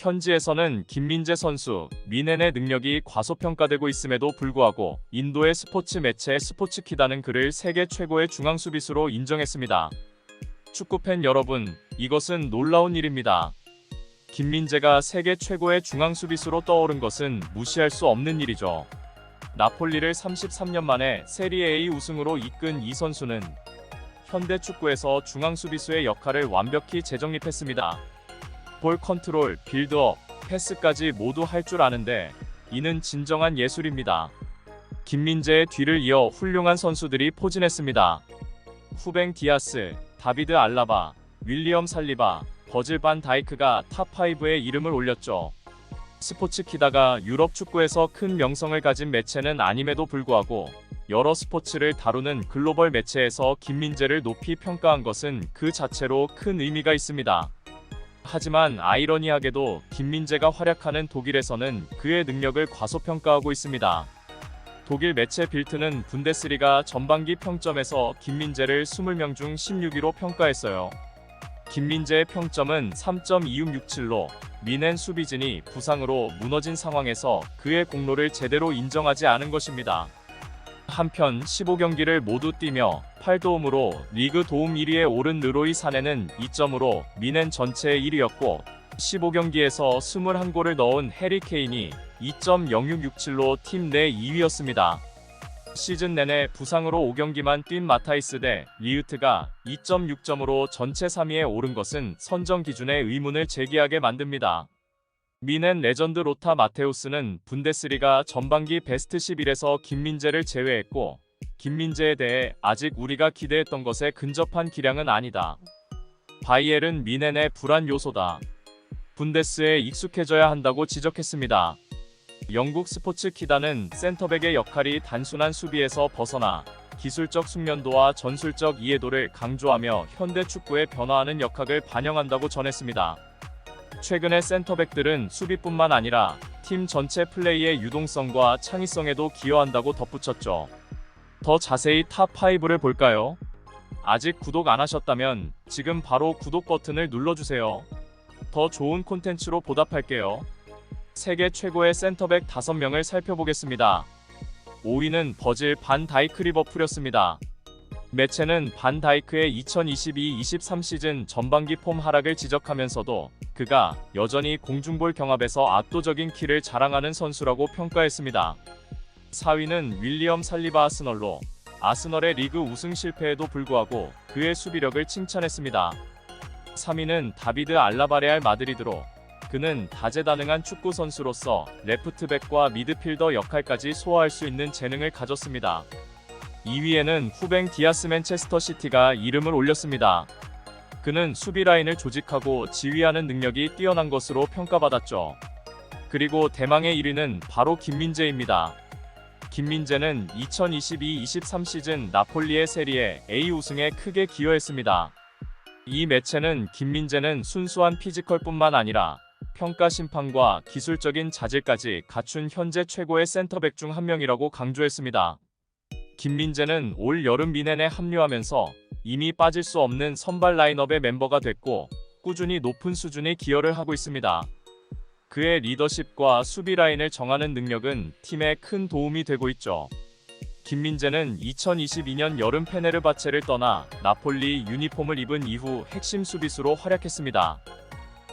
현지에서는 김민재 선수, 미넨의 능력이 과소평가되고 있음에도 불구하고 인도의 스포츠 매체 스포츠키다는 그를 세계 최고의 중앙 수비수로 인정했습니다. 축구팬 여러분, 이것은 놀라운 일입니다. 김민재가 세계 최고의 중앙 수비수로 떠오른 것은 무시할 수 없는 일이죠. 나폴리를 33년 만에 세리에 A 우승으로 이끈 이 선수는 현대 축구에서 중앙 수비수의 역할을 완벽히 재정립했습니다. 볼 컨트롤, 빌드업, 패스까지 모두 할 줄 아는데 이는 진정한 예술입니다. 김민재의 뒤를 이어 훌륭한 선수들이 포진했습니다. 후뱅 디아스, 다비드 알라바, 윌리엄 살리바, 버질 반 다이크가 탑5에 이름을 올렸죠. 스포츠 키다가 유럽 축구에서 큰 명성을 가진 매체는 아님에도 불구하고 여러 스포츠를 다루는 글로벌 매체에서 김민재를 높이 평가한 것은 그 자체로 큰 의미가 있습니다. 하지만 아이러니하게도 김민재가 활약하는 독일에서는 그의 능력을 과소평가하고 있습니다. 독일 매체 빌트는 분데스리가 전반기 평점에서 김민재를 20명 중 16위로 평가했어요. 김민재의 평점은 3.2667로 미넨 수비진이 부상으로 무너진 상황에서 그의 공로를 제대로 인정하지 않은 것입니다. 한편 15경기를 모두 뛰며 8도움으로 리그 도움 1위에 오른 느로이 사네는 2점으로 미넨 전체의 1위였고 15경기에서 21골을 넣은 해리 케인이 2.0667로 팀 내 2위였습니다. 시즌 내내 부상으로 5경기만 뛴 마타이스 대 리우트가 2.6점으로 전체 3위에 오른 것은 선정 기준에 의문을 제기하게 만듭니다. 미넨 레전드 로타 마테우스는 분데스리가 전반기 베스트 11에서 김민재를 제외했고 김민재에 대해 아직 우리가 기대했던 것에 근접한 기량은 아니다. 바이엘은 미넨의 불안 요소다. 분데스에 익숙해져야 한다고 지적했습니다. 영국 스포츠 키다는 센터백의 역할이 단순한 수비에서 벗어나 기술적 숙련도와 전술적 이해도를 강조하며 현대 축구의 변화하는 역학을 반영한다고 전했습니다. 최근의 센터백들은 수비뿐만 아니라 팀 전체 플레이의 유동성과 창의성에도 기여한다고 덧붙였죠. 더 자세히 탑5를 볼까요? 아직 구독 안 하셨다면 지금 바로 구독 버튼을 눌러주세요. 더 좋은 콘텐츠로 보답할게요. 세계 최고의 센터백 5명을 살펴보겠습니다. 5위는 버질 반 다이크 리버풀이었습니다. 매체는 반 다이크의 2022-23 시즌 전반기 폼 하락을 지적하면서도 그가 여전히 공중볼 경합에서 압도적인 키를 자랑하는 선수라고 평가했습니다. 4위는 윌리엄 살리바 아스널로 아스널의 리그 우승 실패에도 불구하고 그의 수비력을 칭찬했습니다. 3위는 다비드 알라바레알 마드리드로 그는 다재다능한 축구 선수로서 레프트백과 미드필더 역할까지 소화할 수 있는 재능을 가졌습니다. 2위에는 후뱅 디아스 맨체스터 시티가 이름을 올렸습니다. 그는 수비 라인을 조직하고 지휘하는 능력이 뛰어난 것으로 평가받았죠. 그리고 대망의 1위는 바로 김민재입니다. 김민재는 2022-23 시즌 나폴리의 세리에 A 우승에 크게 기여했습니다. 이 매체는 김민재는 순수한 피지컬뿐만 아니라 평가 심판과 기술적인 자질까지 갖춘 현재 최고의 센터백 중 한 명이라고 강조했습니다. 김민재는 올 여름 미넨에 합류하면서 이미 빠질 수 없는 선발 라인업의 멤버가 됐고 꾸준히 높은 수준의 기여를 하고 있습니다. 그의 리더십과 수비 라인을 정하는 능력은 팀에 큰 도움이 되고 있죠. 김민재는 2022년 여름 페네르바체를 떠나 나폴리 유니폼을 입은 이후 핵심 수비수로 활약했습니다.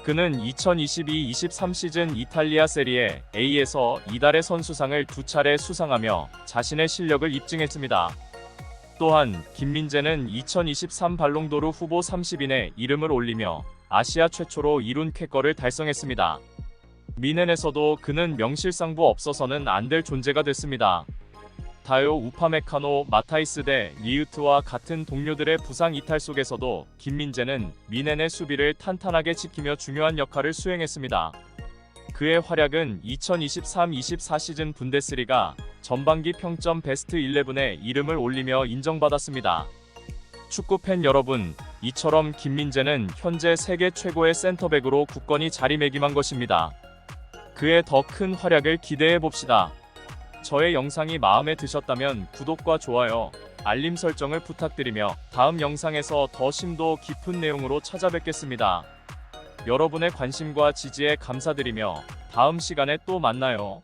그는 2022-23 시즌 이탈리아 세리에 A에서 이달의 선수상을 두 차례 수상하며 자신의 실력을 입증했습니다. 또한 김민재는 2023 발롱도르 후보 30인에 이름을 올리며 아시아 최초로 이룬 쾌거를 달성했습니다. 미넨에서도 그는 명실상부 없어서는 안 될 존재가 됐습니다. 다요 우파메카노 마타이스 대 리우트와 같은 동료들의 부상 이탈 속에서도 김민재는 미넨의 수비를 탄탄하게 지키며 중요한 역할을 수행했습니다. 그의 활약은 2023-24 시즌 분데스리가 전반기 평점 베스트 11에 이름을 올리며 인정받았습니다. 축구팬 여러분, 이처럼 김민재는 현재 세계 최고의 센터백으로 굳건히 자리매김한 것입니다. 그의 더 큰 활약을 기대해 봅시다. 저의 영상이 마음에 드셨다면 구독과 좋아요, 알림 설정을 부탁드리며 다음 영상에서 더 심도 깊은 내용으로 찾아뵙겠습니다. 여러분의 관심과 지지에 감사드리며 다음 시간에 또 만나요.